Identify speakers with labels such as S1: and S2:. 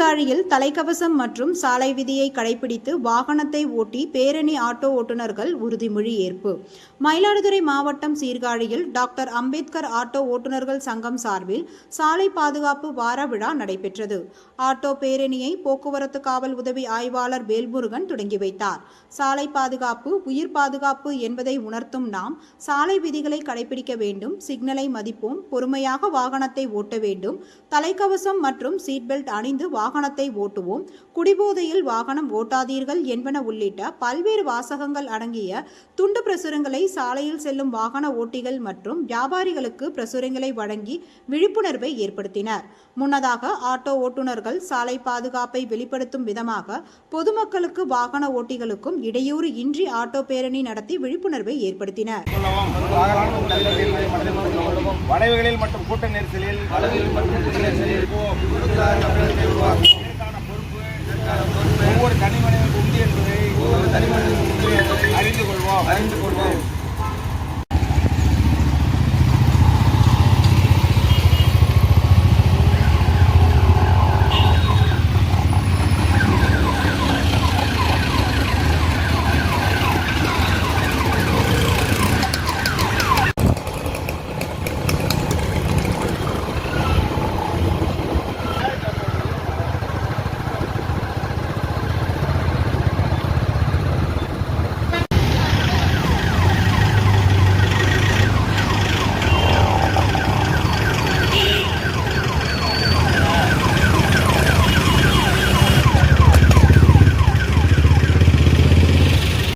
S1: சீர்காழியில் தலைக்கவசம் மற்றும் சாலை விதியை கடைபிடித்து வாகனத்தை ஓட்டி பேரணி ஆட்டோ ஓட்டுநர்கள் உறுதிமொழி ஏற்பு. மயிலாடுதுறை மாவட்டம் சீர்காழியில் டாக்டர் அம்பேத்கர் ஆட்டோ ஓட்டுநர்கள் சங்கம் சார்பில் சாலை பாதுகாப்பு வார விழா நடைபெற்றது. ஆட்டோ பேரணியை போக்குவரத்து காவல் உதவி ஆய்வாளர் வேல்முருகன் தொடங்கி வைத்தார். சாலை பாதுகாப்பு உயிர் பாதுகாப்பு என்பதை உணர்த்தும் நாம் சாலை விதிகளை கடைபிடிக்க வேண்டும் சிக்னலை மதிப்போம் பொறுமையாக வாகனத்தை ஓட்ட வேண்டும் தலைக்கவசம் மற்றும் சீட் பெல்ட் அணிந்து வாகனத்தை ஓட்டுவோம். குடிபோதையில் வாகனம் ஓட்டாதீர்கள் என்பன உள்ளிட்ட பல்வேறு வாசகங்கள் அடங்கிய துண்டு பிரசுரங்களை சாலையில் செல்லும் வாகன ஓட்டிகள் மற்றும் வியாபாரிகளுக்கு பிரசுரங்களை வழங்கி விழிப்புணர்வை ஏற்படுத்தினர். முன்னதாக ஆட்டோ ஓட்டுநர்கள் சாலை பாதுகாப்பை வெளிப்படுத்தும் விதமாக பொதுமக்களுக்கு வாகன ஓட்டிகளுக்கும் இடையூறு இன்றி ஆட்டோ பேரணி நடத்தி விழிப்புணர்வை ஏற்படுத்தினர்.
S2: வளைவுகளில் மற்றும் கூட்ட நெரிசலில் அறிந்து கொள்வோம். அறிந்து கொள்வோம்.